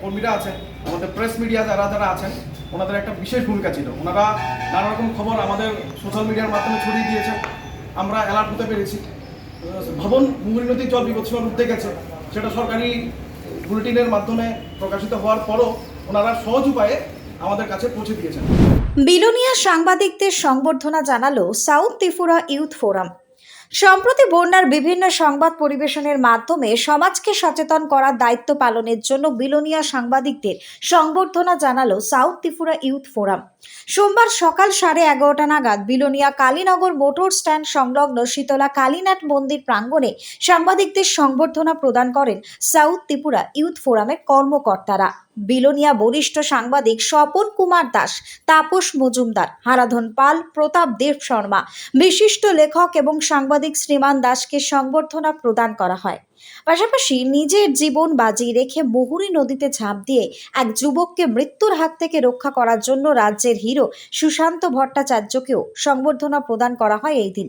কর্মীরা আছেন, আমাদের প্রেস মিডিয়া যারা যারা আছেন, ওনাদের একটা বিশেষ ভূমিকা ছিল। ওনারা নানা রকম খবর আমাদের সোশ্যাল মিডিয়ার মাধ্যমে ছড়িয়ে দিয়েছেন। আমরা অ্যালার্ট হতে পেরেছি। ভবন মুহুরী নদীর জল বিপদসীমা রূপ গেছে। সেটা সরকারি বুলেটিনের মাধ্যমে প্রকাশিত হওয়ার পরও ওনারা সহজ উপায়ে আমাদের কাছে পৌঁছে দিয়েছেন। বিলোনিয়া সাংবাদিকদের সংবর্ধনা জানালো সাউথ ত্রিপুরা ইউথ ফোরাম সম্প্রতি বন্যার বিভিন্ন সংবাদ পরিবেশনের মাধ্যমে সমাজকে সচেতন করার দায়িত্ব পালনের জন্য বিলোনিয়া সাংবাদিকদের সংবর্ধনা জানালো সাউথ ত্রিপুরা ইউথ ফোরাম। সোমবার সকাল সাড়ে এগারোটা নাগাদ বিলোনিয়া কালীনগর মোটর স্ট্যান্ড সংলগ্ন শীতলা কালীনাথ মন্দির প্রাঙ্গণে সাংবাদিকদের সংবর্ধনা প্রদান করেন সাউথ ত্রিপুরা ইউথ ফোরামের কর্মকর্তারা। বিলোনিয়া বরিষ্ঠ সাংবাদিক স্বপন কুমার দাস, তাপস মজুমদার, হারাধন পাল, প্রতাপ দেব শর্মা, বিশিষ্ট লেখক এবং সাংবাদিক শ্রীমান দাসকে সংবর্ধনা প্রদান করা হয়। পাশাপাশি নিজের জীবন বাজি রেখে মুহুরী নদীতে ঝাঁপ দিয়ে এক যুবককে মৃত্যুর হাত থেকে রক্ষা করার জন্য রাজ্যের হিরো সুশান্ত ভট্টাচার্যকেও সংবর্ধনা প্রদান করা হয় এই দিন।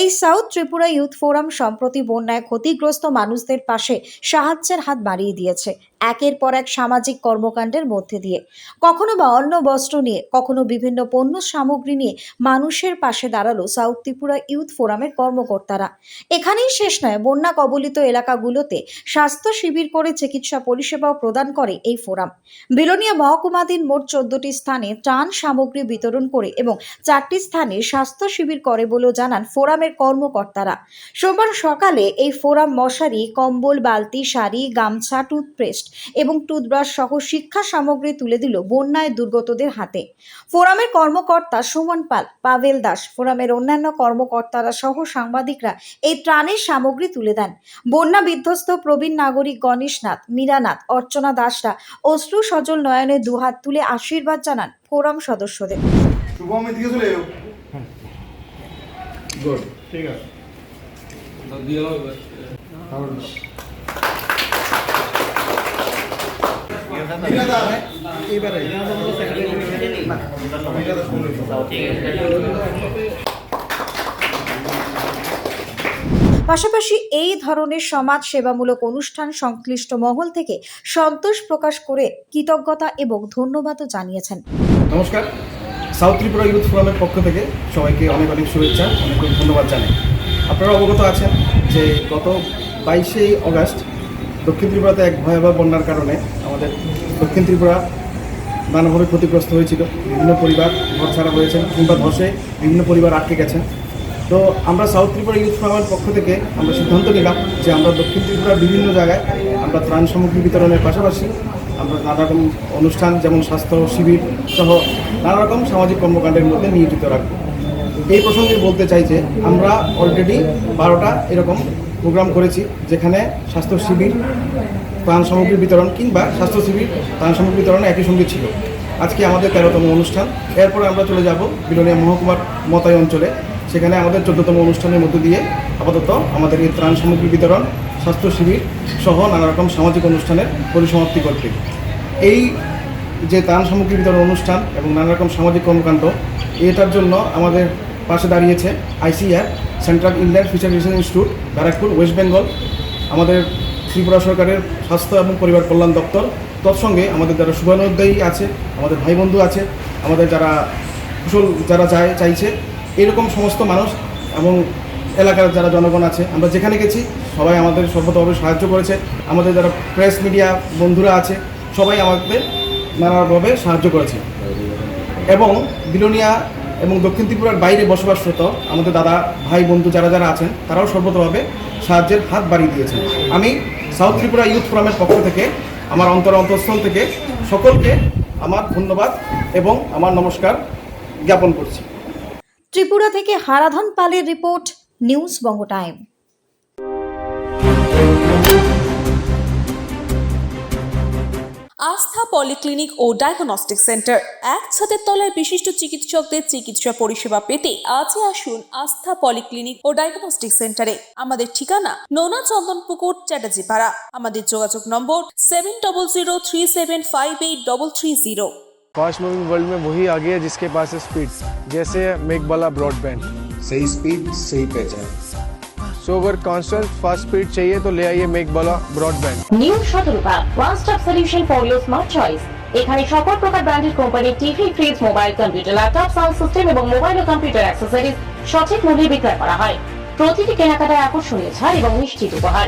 এই সাউথ ত্রিপুরা ইউথ ফোরাম সম্প্রতি বন্যায় ক্ষতিগ্রস্ত মানুষদের পাশে সাহায্যের হাত বাড়িয়ে দিয়েছে, একের পর এক সামাজিক কর্মকাণ্ডের মধ্যে দিয়ে। কখনো বা অন্য বস্ত্র নিয়ে, কখনো বিভিন্ন পণ্য সামগ্রী নিয়ে মানুষের পাশে দাঁড়াল সাউথ ত্রিপুরা ইউথ ফোরামের কর্মকর্তারা। এখানেই শেষ নয়, বন্যা কবলিত এলাকাগুলোতে স্বাস্থ্য শিবির করে চিকিৎসা পরিষেবাও প্রদান করে এই ফোরাম। বিলোনিয়া মহকুমাধীন মোট চোদ্দটি স্থানে ত্রাণ সামগ্রী বিতরণ করে এবং চারটি স্থানে স্বাস্থ্য শিবির করে বলেও জানান ফোরামের কর্মকর্তারা। সোমবার সকালে এই ফোরাম মশারি, কম্বল, বালতি, শাড়ি, গামছা, টুথপেস্ট এবং টুথব্রাশ সহ শিক্ষা সামগ্রী তুলে দিল বন্যায় দুর্গতদের হাতে। ফোরামের কর্মকর্তা সুমন পাল, পাভেল দাস, ফোরামের অন্যান্য কর্মকর্তারা সহ সাংবাদিকরা এই ত্রাণের সামগ্রী তুলে দেন। বন্যা বিধ্বস্ত প্রবীণ নাগরিক গণেশনাথ মীরানাথ অর্চনা দাসরা অশ্রু সজল নয়নে দুহাত তুলে আশীর্বাদ জানান ফোরাম সদস্যদের। শুভম এদিকে চলে এলো। গুড ঠিক আছে। এইবারে পাশাপাশি এই ধরনের সমাজ সেবামূলক অনুষ্ঠান সংশ্লিষ্ট মহল থেকে সন্তোষ প্রকাশ করে কৃতজ্ঞতা এবং ধন্যবাদও জানিয়েছেন। নমস্কার। সাউথ ত্রিপুরা ইউথ ফোরামের পক্ষ থেকে সবাইকে অনেক অনেক শুভেচ্ছা, অনেক অনেক ধন্যবাদ জানাই। আপনারা অবগত আছেন যে গত বাইশে অগাস্ট দক্ষিণ ত্রিপুরাতে এক ভয়াবহ বন্যার কারণে আমাদের দক্ষিণ ত্রিপুরা নানাভাবে ক্ষতিগ্রস্ত হয়েছিল। বিভিন্ন পরিবার ঘর ছাড়া হয়েছেন কিংবা ধসে বিভিন্ন পরিবার আটকে গেছেন। তো আমরা সাউথ ত্রিপুরা ইউথ ফোরামের পক্ষ থেকে আমরা সিদ্ধান্ত নিলাম যে আমরা দক্ষিণ ত্রিপুরার বিভিন্ন জায়গায় আমরা ত্রাণ সামগ্রী বিতরণের পাশাপাশি আমরা নানা রকম অনুষ্ঠান যেমন স্বাস্থ্য শিবির সহ নানা রকম সামাজিক কর্মকাণ্ডের মধ্যে নিয়োজিত রাখব। এই প্রসঙ্গে বলতে চাই যে আমরা অলরেডি বারোটা এরকম প্রোগ্রাম করেছি যেখানে স্বাস্থ্য শিবির, ত্রাণ সামগ্রী বিতরণ কিংবা স্বাস্থ্য শিবির, ত্রাণ সামগ্রী বিতরণ একই সঙ্গে ছিল। আজকে আমাদের তেরোতম অনুষ্ঠান। এরপরে আমরা চলে যাব বিলোনিয়া মহকুমার মতাই অঞ্চলে। সেখানে আমাদের চোদ্দতম অনুষ্ঠানের মধ্যে দিয়ে আপাতত আমাদের এই ত্রাণ সামগ্রী বিতরণ, স্বাস্থ্য শিবির সহ নানা রকম সামাজিক অনুষ্ঠানের পরিসমাপ্তি করবে এই যে ত্রাণ সামগ্রী বিতরণ অনুষ্ঠান এবং নানা রকম সামাজিক কর্মকাণ্ড, এটার জন্য আমাদের পাশে দাঁড়িয়েছে ICR, central Indian feature research institute, Barrackpore, west Bengal, আমাদের ত্রিপুরা সরকারের স্বাস্থ্য এবং পরিবার কল্যাণ দপ্তর। তৎসঙ্গে আমাদের যারা শুভানুদ্দায়ী আছে, আমাদের ভাই বন্ধু আছে, আমাদের যারা কুশল যারা চায়, চাইছে এরকম সমস্ত মানুষ এবং এলাকার যারা জনগণ আছে, আমরা যেখানে গেছি, সবাই আমাদের সর্বতভাবে সাহায্য করেছে। আমাদের যারা প্রেস মিডিয়া বন্ধুরা আছে, সবাই আমাদের নানাভাবে সাহায্য করেছে। এবং বিলোনিয়া এবং দক্ষিণ ত্রিপুরার বাইরে বসবাসরত আমাদের দাদা, ভাই, বন্ধু যারা যারা আছেন, তারাও সর্বতভাবে সাহায্যের হাত বাড়িয়ে দিয়েছেন আমি সাউথ ত্রিপুরা ইউথ ফোরামের পক্ষ থেকে, আমার অন্তর অন্তঃস্থল থেকে সকলকে আমার ধন্যবাদ এবং আমার নমস্কার জ্ঞাপন করছি। ত্রিপুরা থেকে হারাধন পালের report, news Banga time. Astha polyclinic ও ডায়াগনস্টিক সেন্টার এক ছাদের তলায় বিশিষ্ট চিকিৎসকদের চিকিৎসা পরিষেবা পেতে আজই আসুন আস্থা পলিক্লিনিক ও ডায়াগনস্টিক সেন্টারে। আমাদের ঠিকানা নোনা চন্দনপুকুর চ্যাটার্জি পাড়া আমাদের যোগাযোগ number seven double zero three seven five eight double three zero fast moving world में वही आगे है जिसके पास है स्पीड जैसे मेक वाला ब्रॉडबैंड सही स्पीड सही पहचान सो सो अगर कांस्टेंट फास्ट स्पीड चाहिए तो ले आइए make Bala broadband new Shatarupa one stop solution for your smart choice এখানে সকল প্রকার ব্র্যান্ডেড কোম্পানির TV fridge mobile computer laptop sound system এবং মোবাইল ও কম্পিউটার অ্যাক্সেসরিজ সঠিক মূল্যে বিক্রয় করা হয় প্রতিটি কেনাকাটায় আকর্ষণীয় ছাড় এবং নিশ্চিত উপহার